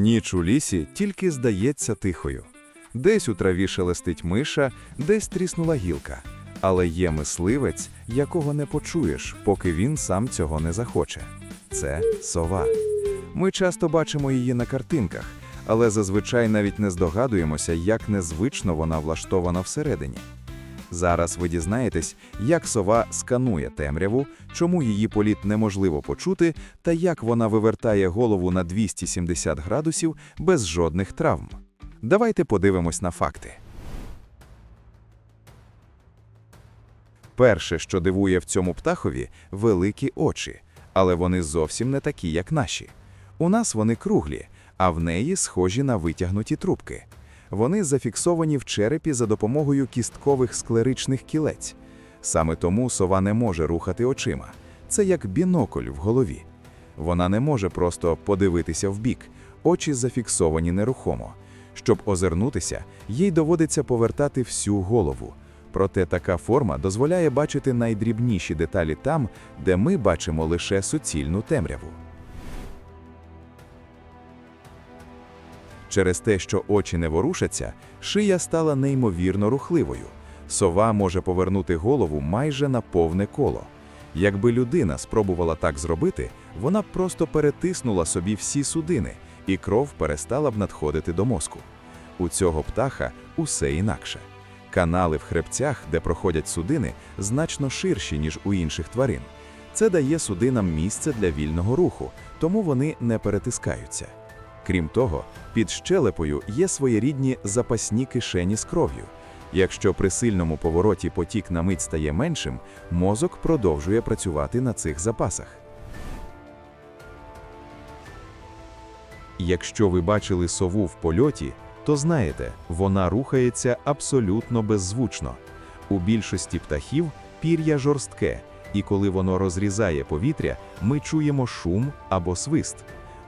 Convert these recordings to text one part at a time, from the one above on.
Ніч у лісі тільки здається тихою. Десь у траві шелестить миша, десь тріснула гілка. Але є мисливець, якого не почуєш, поки він сам цього не захоче. Це сова. Ми часто бачимо її на картинках, але зазвичай навіть не здогадуємося, як незвично вона влаштована всередині. Зараз ви дізнаєтесь, як сова сканує темряву, чому її політ неможливо почути, та як вона вивертає голову на 270 градусів без жодних травм. Давайте подивимось на факти. Перше, що дивує в цьому птахові, великі очі, але вони зовсім не такі, як наші. У нас вони круглі, а в неї схожі на витягнуті трубки. Вони зафіксовані в черепі за допомогою кісткових склеричних кілець. Саме тому сова не може рухати очима. Це як бінокль в голові. Вона не може просто подивитися вбік, очі зафіксовані нерухомо. Щоб озирнутися, їй доводиться повертати всю голову. Проте така форма дозволяє бачити найдрібніші деталі там, де ми бачимо лише суцільну темряву. Через те, що очі не ворушаться, шия стала неймовірно рухливою. Сова може повернути голову майже на повне коло. Якби людина спробувала так зробити, вона б просто перетиснула собі всі судини, і кров перестала б надходити до мозку. У цього птаха усе інакше. Канали в хребцях, де проходять судини, значно ширші, ніж у інших тварин. Це дає судинам місце для вільного руху, тому вони не перетискаються. Крім того, під щелепою є своєрідні запасні кишені з кров'ю. Якщо при сильному повороті потік на мить стає меншим, мозок продовжує працювати на цих запасах. Якщо ви бачили сову в польоті, то знаєте, вона рухається абсолютно беззвучно. У більшості птахів пір'я жорстке, і коли воно розрізає повітря, ми чуємо шум або свист.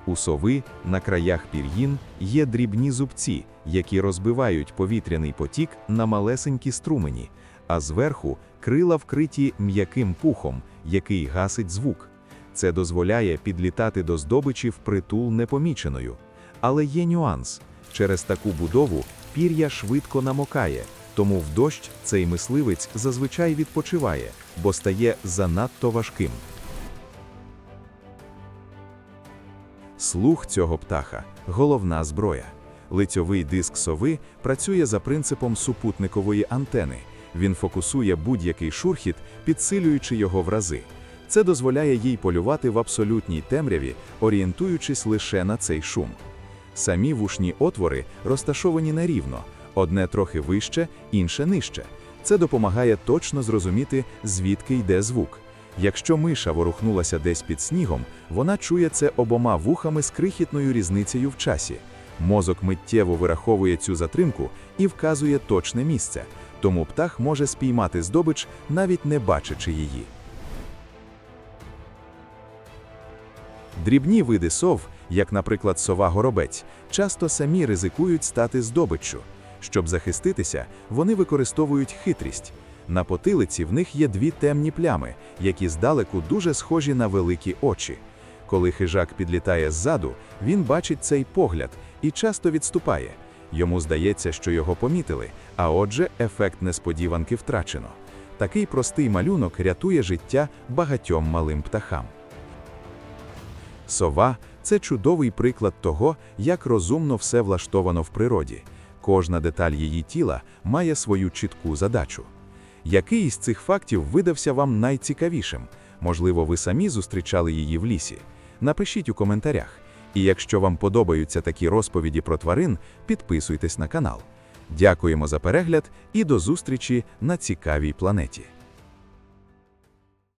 У сови на краях пір'їн є дрібні зубці, які розбивають повітряний потік на малесенькі струмені, а зверху крила вкриті м'яким пухом, який гасить звук. Це дозволяє підлітати до здобичі впритул непоміченою. Але є нюанс. Через таку будову пір'я швидко намокає, тому в дощ цей мисливець зазвичай відпочиває, бо стає занадто важким. Слух цього птаха головна зброя. Лицьовий диск сови працює за принципом супутникової антени. Він фокусує будь-який шурхіт, підсилюючи його в рази. Це дозволяє їй полювати в абсолютній темряві, орієнтуючись лише на цей шум. Самі вушні отвори розташовані нерівно, одне трохи вище, інше нижче. Це допомагає точно зрозуміти, звідки йде звук. Якщо миша ворухнулася десь під снігом, вона чує це обома вухами з крихітною різницею в часі. Мозок миттєво вираховує цю затримку і вказує точне місце, тому птах може спіймати здобич, навіть не бачачи її. Дрібні види сов, як, наприклад, сова-горобець, часто самі ризикують стати здобиччю. Щоб захиститися, вони використовують хитрість. На потилиці в них є дві темні плями, які здалеку дуже схожі на великі очі. Коли хижак підлітає ззаду, він бачить цей погляд і часто відступає. Йому здається, що його помітили, а отже, ефект несподіванки втрачено. Такий простий малюнок рятує життя багатьом малим птахам. Сова це чудовий приклад того, як розумно все влаштовано в природі. Кожна деталь її тіла має свою чітку задачу. Який із цих фактів видався вам найцікавішим? Можливо, ви самі зустрічали її в лісі? Напишіть у коментарях. І якщо вам подобаються такі розповіді про тварин, підписуйтесь на канал. Дякуємо за перегляд і до зустрічі на цікавій планеті.